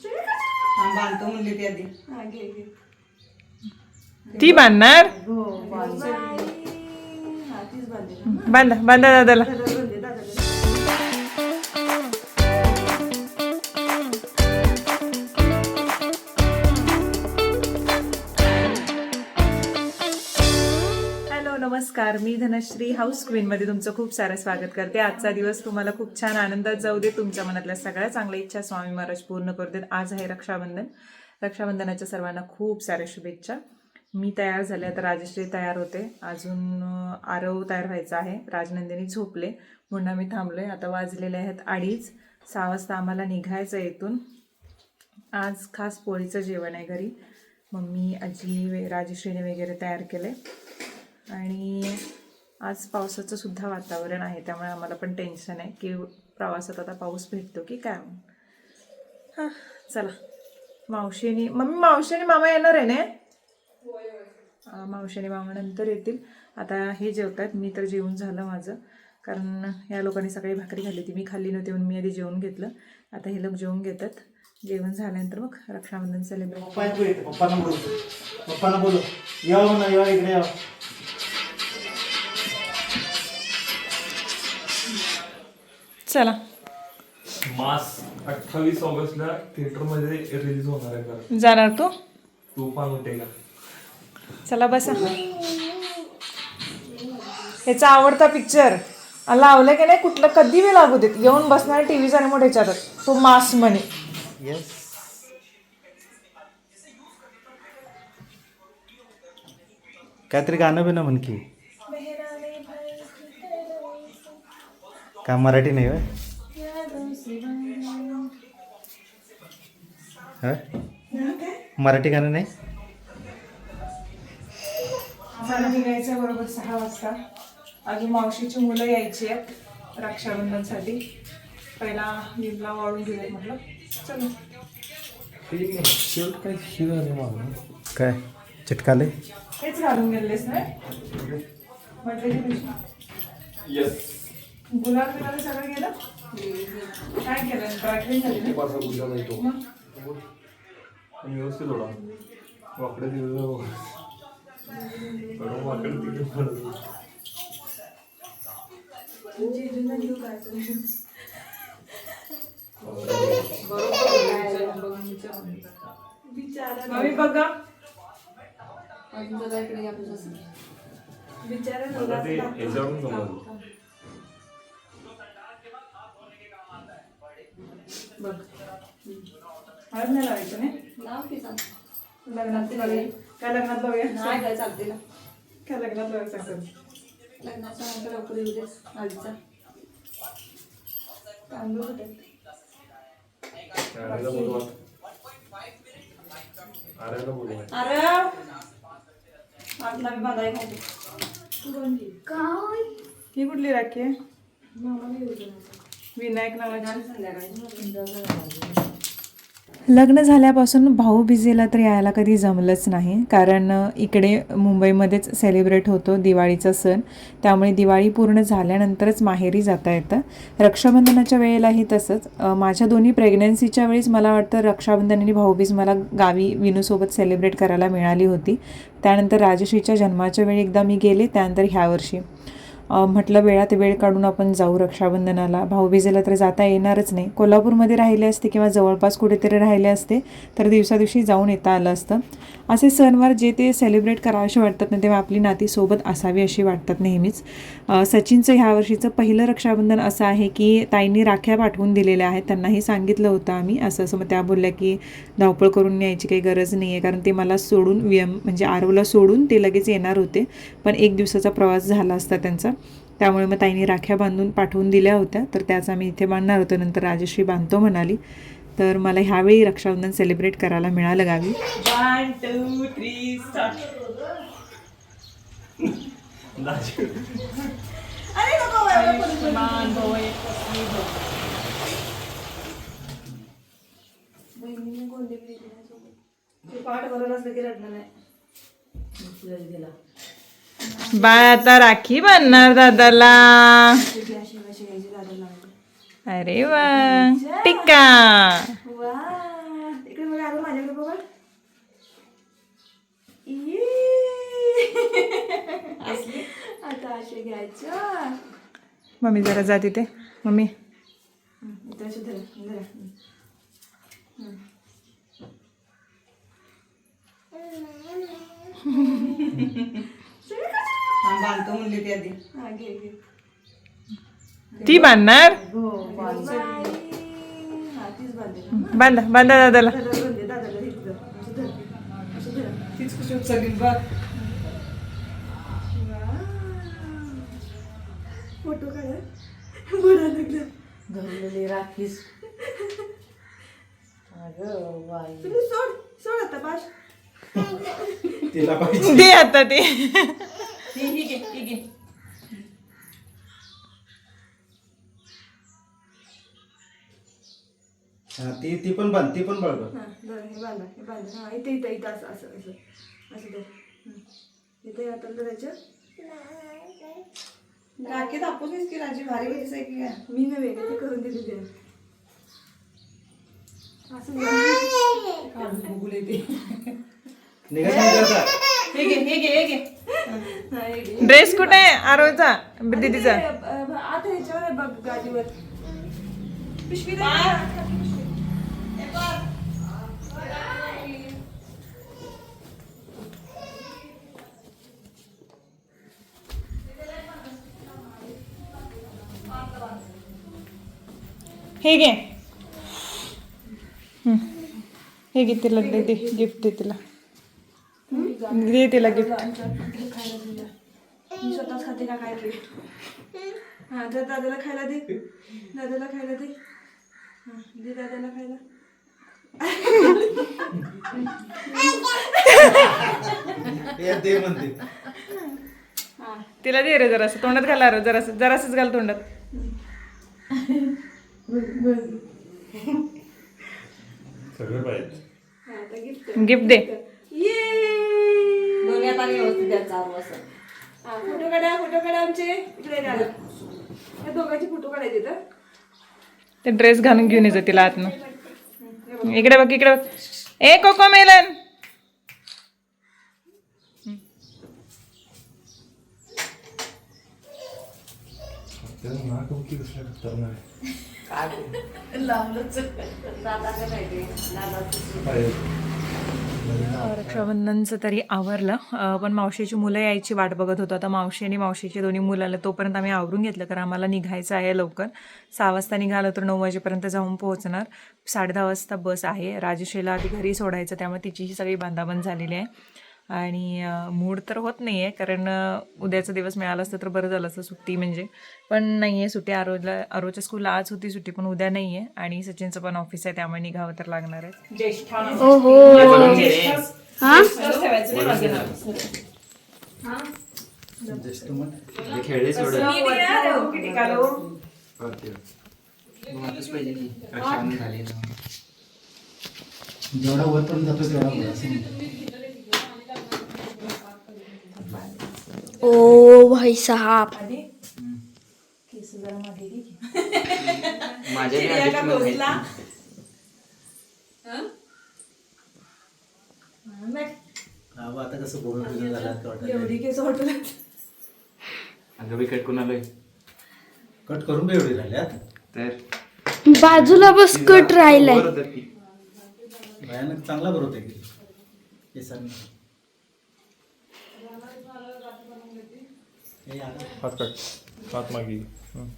बांधतो म्हणली ती आधी हा, घे, घे. ती बांधणार हो बांधतो. हा, तीच बांधेल ना. बांधा बांधा दादाला हॅलो नमस्कार. मी धनश्री हाऊस क्वीनमध्ये तुमचं खूप सारं स्वागत करते. आजचा दिवस तुम्हाला खूप छान आनंदात जाऊ दे. तुमच्या मनातल्या सगळ्या चांगल्या इच्छा स्वामी महाराज पूर्ण करू देत आज आहे रक्षाबंधन. रक्षाबंधनाच्या सर्वांना खूप साऱ्या शुभेच्छा. मी तयार झाले आता. राजश्री तयार होते. अजून आरव तयार व्हायचा आहे. राजनंदिनी झोपले. म्हणून आम्ही थांबलोय. आता वाजलेले आहेत अडीच. सहा वाजता आम्हाला निघायचं आहे इथून. आज खास पोळीचं जेवण आहे घरी. मम्मी आजी वे राजश्रीने वगैरे तयार केले आणि आज पावसाचं सुद्धा वातावरण आहे त्यामुळे आम्हाला पण टेन्शन आहे की प्रवासात आता पाऊस भेटतो की काय? हां चला. मावशीनी मम्मी मावशी आणि मामा येणार आहे ना? मावशी आणि मामा नंतर येतील. आता हे जेवतात मी तर जेवण झालं माझं. कारण या लोकांनी सकाळी भाकरी खाल्ली होती. मी खाल्ली नव्हती म्हणून मी आधी जेवण घेतलं. आता हे लोक जेवण घेतात. जेवण झाल्यानंतर मग रक्षाबंधन सेलिब्रेट पप्पा बोलू बोलू. या हो या इकडे चला. मास अठ्ठावीस ऑगस्टला थिएटरमध्ये रिलीज होणार आहे बरं जाणार तू? तू पण होते का? चला बसा. ह्याचा आवडता पिक्चर लावलं की नाही? कुठलं कधी बी लागू देत. येऊन बसणार टी व्हीचा रिमोट ह्याच्यात तो मास म्हणे. येस काहीतरी गाणं बिणं म्हण की. का मराठी नाही होय? हं? मराठी गाणं नाही? मला निघायचं बरोबर सहा वाजता. अजून मावशीची मुलं यायची आहेत रक्षाबंधनसाठी. पहिला विमला वाळून घेऊयात म्हटलं. चलो. शर्ट काय? शिव काय चिटकाले हेच घालून गेलेस नाही म्हटलं गुलाब बिलाब सगळं गेलं? काय केलं? ड्रायक्लीन झाली ना? पासा गुजरात येतो मग? आणि व्यवस्थित होता. वाकडे दिवस वाकडे. दिवस जेजूला घेऊ काय तर. बिचारा मम्मी बघा. ते याच्यावरून बघ. हळद नाही लावायचं नाही? नाव की लग्नात लावूया काय लग्नात लावूया नाही काय चालते ना. काय लग्नात लावायचं लग्नाच्या नंतर लवकर येऊ दे आधीचा तांदूळ कुठे? आरायला बोलवा. आरायला बोलवा. अरे आतला मी बांधाय खाते काय? ही कुठली राखी आहे? मामाला येऊ दे विनायक नावाची. लग्न झाल्यापासून भाऊबीजेला तर यायला कधी जमलंच नाही. कारण इकडे मुंबईमध्येच सेलिब्रेट होतो दिवाळीचा सण. त्यामुळे दिवाळी पूर्ण झाल्यानंतरच माहेरी जाता येतं. रक्षाबंधनाच्या वेळेलाही तसंच. माझ्या दोन्ही प्रेग्नन्सीच्या वेळेस मला वाटतं रक्षाबंधन आणि भाऊबीज मला गावी विनूसोबत सेलिब्रेट करायला मिळाली होती. त्यानंतर राजश्रीच्या जन्माच्या वेळी एकदा मी गेले त्यानंतर ह्या वर्षी. म्हटलं वेळात वेळ काढून आपण जाऊ रक्षाबंधनाला. भाऊबीजेला तर जाता येणारच नाही. कोल्हापूरमध्ये राहिले असते किंवा जवळपास कुठेतरी राहिले असते तर दिवसा दिवशी जाऊन येता आलं असतं. असे सणवार जे ते सेलिब्रेट करावेसे वाटतात ना तेव्हा आपली नाती सोबत असावी अशी वाटतात नेहमीच. सचिनचं ह्या वर्षीचं पहिलं रक्षाबंधन असं आहे की ताईंनी राख्या पाठवून दिलेल्या आहेत. त्यांनाही सांगितलं होतं आम्ही असं असं मग त्या बोलल्या की धावपळ करून यायची काही गरज नाही आहे कारण ते मला सोडून वियम म्हणजे आरवला सोडून ते लगेच येणार होते. पण एक दिवसाचा प्रवास झाला असता त्यांचा. त्यामुळे मग ताईंनी राख्या बांधून पाठवून दिल्या होत्या. तर त्याच आम्ही इथे बांधणार होतो. नंतर राजश्री बांधतो म्हणाली. तर मला ह्यावेळी रक्षाबंधन सेलिब्रेट करायला मिळालं गावी. पाठ भरत असलं की रडणार नाही. गेला. बाय आता राखी बांधणार दादाला. अरे वा टिका मम्मी जरा जा तिथे. मम्मी. बांधतो म्हणली ती आधी. हा घे घे. ती बांधणार? हो बांधे बांधा दादाला. हे तीच कशी बघ. फोटो काढा लागला राखीस. अगं बाई. तुम्ही सोड सोड आता पाश तिला पाहिजे. दे आता ते. ही ही घे ही घे. हा ती ती पण बांध ती पण हा हे हे हा इथे इथं इथं असं असं असं. असं धर हं. इथे आता धरायचं. राखी दाखवलीस की राजी भारी घ्यायचं आहे की काय? मी नव्हे ते करून दिली ते असं. काढून बघू येते निघत ड्रेस कुठे आहे? आरोचा दीदीचा. आता ह्याच्यावर आहे बघ पिशवी. हे घे. हं. घे तिला दे दे गिफ्ट दे तिला. दे तिला गिफ्ट. मी स्वतःच खाते का काय हा जर दादाला खायला दे. दादाला खायला दे. हा दे दादाला खायला. तिला दे रे जरासं. तोंडात घाला रे जरासं जरासंच घाल तोंडात. सगळे पाहिजे हा आता गिफ्ट गिफ्ट दे. द्यायचं आरू असं. हा फोटो काढा फोटो काढा आमचे इकडे या दोघांचे फोटो काढायचे तर ते ड्रेस घालून घेऊन यायचं तिला आतनं. इकडे बघ इकडे बघ. ए कोको मेलन. त्याचं नाक खतरनाक आहे. रक्षाबंधनचं तरी आवरलं. पण मावशीची मुलं यायची वाट बघत होतो. आता मावशी आणि मावशीची दोन्ही मुलं आलं तोपर्यंत आम्ही आवरून घेतलं कारण आम्हाला निघायचं आहे लवकर. सहा वाजता निघालं तर नऊ वाजेपर्यंत जाऊन पोहोचणार. साडे दहा वाजता बस आहे. राजेशेला आधी घरी सोडायचं त्यामुळे तिचीही सगळी बांधाबांध झालेली आहे. आणि मूड तर होत नाही आहे कारण उद्याचा दिवस मिळाला असतं तर बरं झालं असतं सुट्टी म्हणजे. पण नाही आहे सुट्टी आरोला आरोच्या स्कूलला आज होती सुट्टी पण उद्या नाही आहे आणि सचिनचं पण ऑफिस आहे त्यामुळे निघावं तर लागणार आहे. ना. जेवढा वर पण जातो तेवढा वर असं म्हणतात. ओ भाई साहब. माझ्या बी adjustment आहेत. हा? बा, आता कसं बोलून झालं आता अगं कट कोणाला कट करून बी एवढी राहिली आता तर? बाजूला बस कट राहिलाय. की. भयानक चांगला बरोबर आहे केसांनी हे आता हात काट हात मागे. हं.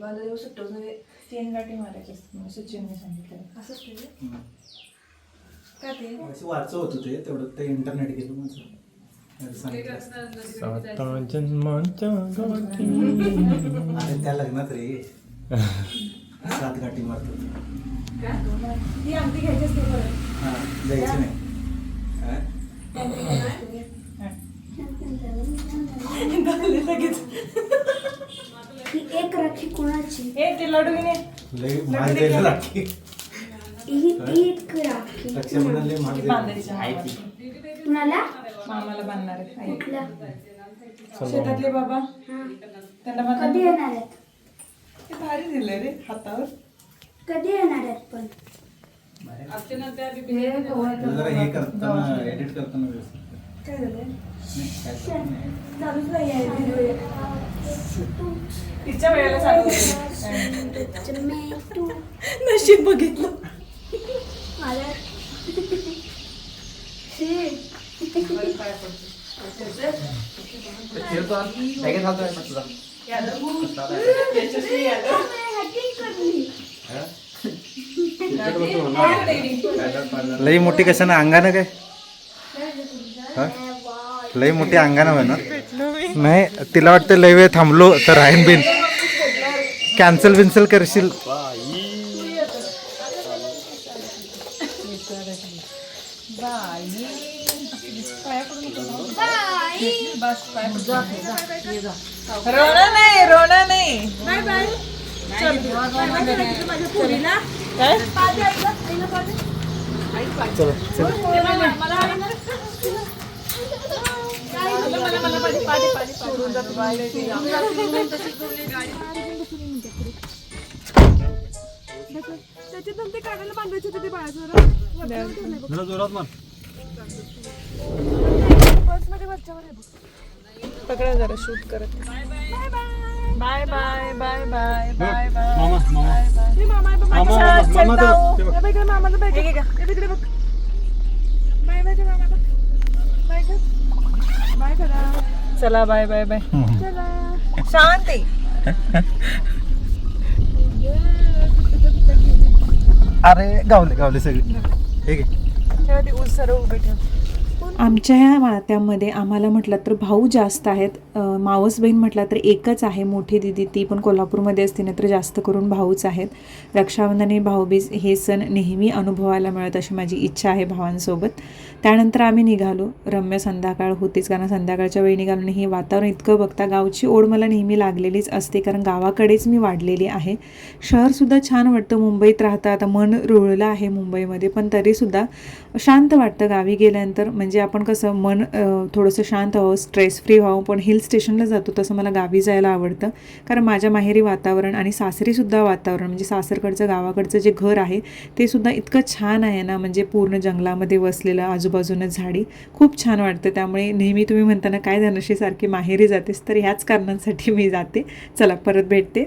बांधा देऊ नव्हे तीन गाठी मारायच्या असतात. सचिनने सांगितलं असंच ठेवलं हम्म. का ते? असं वाचत होतं ते तेवढं ते इंटरनेट गेलं माझं. अरे त्या लग्नात रे सात गाठी मारतो आमटी घ्यायची असते बरं हा जायचं नाही हा? एक राखी कोणाची ए ते लाडू लई आहे मामाला. ती. कुणाला मामाला बांधणार आहे आई. कुठला शेतातले बाबा. त्यांना बांधणार कधी येणार आहेत? ते भारी दिले रे हातावर. कधी येणार आहेत पण? तुला जरा हे करताना एडिट करताना व्यवस्थित कर. काय झालंय नाही, काय करत नाही. चालूच नाही आहे video. तिच्या वेळेला चालू होईल. मी तू नशीब बघितलं. मला आज. बॅगेत घालतोय पण तुझा. कसला आता? लई मोठी कशानं अंगानं काय? लई मोठी अंगानं ना? नाही तिला वाटतं लई वेळ थांबलो तर राहीन बिन. कॅन्सल बिन्सल करशील. रोना नाही रोना नाही बाय बाय माझ्या पोरीला काय पाच द्यायचं, तिला ते काढायला बांधायचे होते ते बाळाचं जोरात मार पर्समध्ये वरच्यावर आहे बघ. पकडा जरा शूट करत bye bye bye bye bye bye मामा मामा हे मामा आहे बघ, मामा माझ्या मामा शाळेत मामा चलता ते हो. बघ. हे बघ, इकडे मामाला बघ. हे तिकडे बघ. बाय बाय कर मामाला. बाय कर. बाय करा. चला बाय बाय बाय चला. शांती अरे गावले गावले सगळे हे घे ठेवा ती ऊस सर्व उभे ठेव आमच्या ह्या नात्यामध्ये आम्हाला म्हटलं तर भाऊ जास्त आहेत. मावस बहीण म्हटलं तर एकच आहे. मोठी दिदी ती पण कोल्हापूरमध्ये असते ना तर जास्त करून भाऊच आहेत. रक्षाबंधन आणि भाऊबीज हे सण नेहमी अनुभवायला मिळत अशी माझी इच्छा आहे भावांसोबत. त्यानंतर आम्ही निघालो. रम्य संध्याकाळ होतीच कारण संध्याकाळच्या वेळी निघालो. आणि हे वातावरण इतकं बघता गावची ओढ मला नेहमी लागलेलीच असते कारण गावाकडेच मी वाढलेली आहे. शहरसुद्धा छान वाटतं मुंबईत राहता आता मन रुळलं आहे मुंबईमध्ये पण तरीसुद्धा शांत वाटतं गावी गेल्यानंतर. म्हणजे आपण कसं मन थोडंसं शांत व्हावं स्ट्रेस फ्री व्हावं पण हिल स्टेशनला जातो तसं मला गावी जायला आवडतं. कारण माझ्या माहेरी वातावरण आणि सासरीसुद्धा वातावरण म्हणजे सासरकडचं गावाकडचं जे घर आहे ते सुद्धा इतकं छान आहे ना म्हणजे पूर्ण जंगलामध्ये वसलेलं आजूबाजूनं झाडी. खूप छान वाटतं त्यामुळे नेहमी तुम्ही म्हणताना काय धनुषीसारखी माहेरी जातेस तर ह्याच कारणांसाठी मी जाते. चला परत भेटते.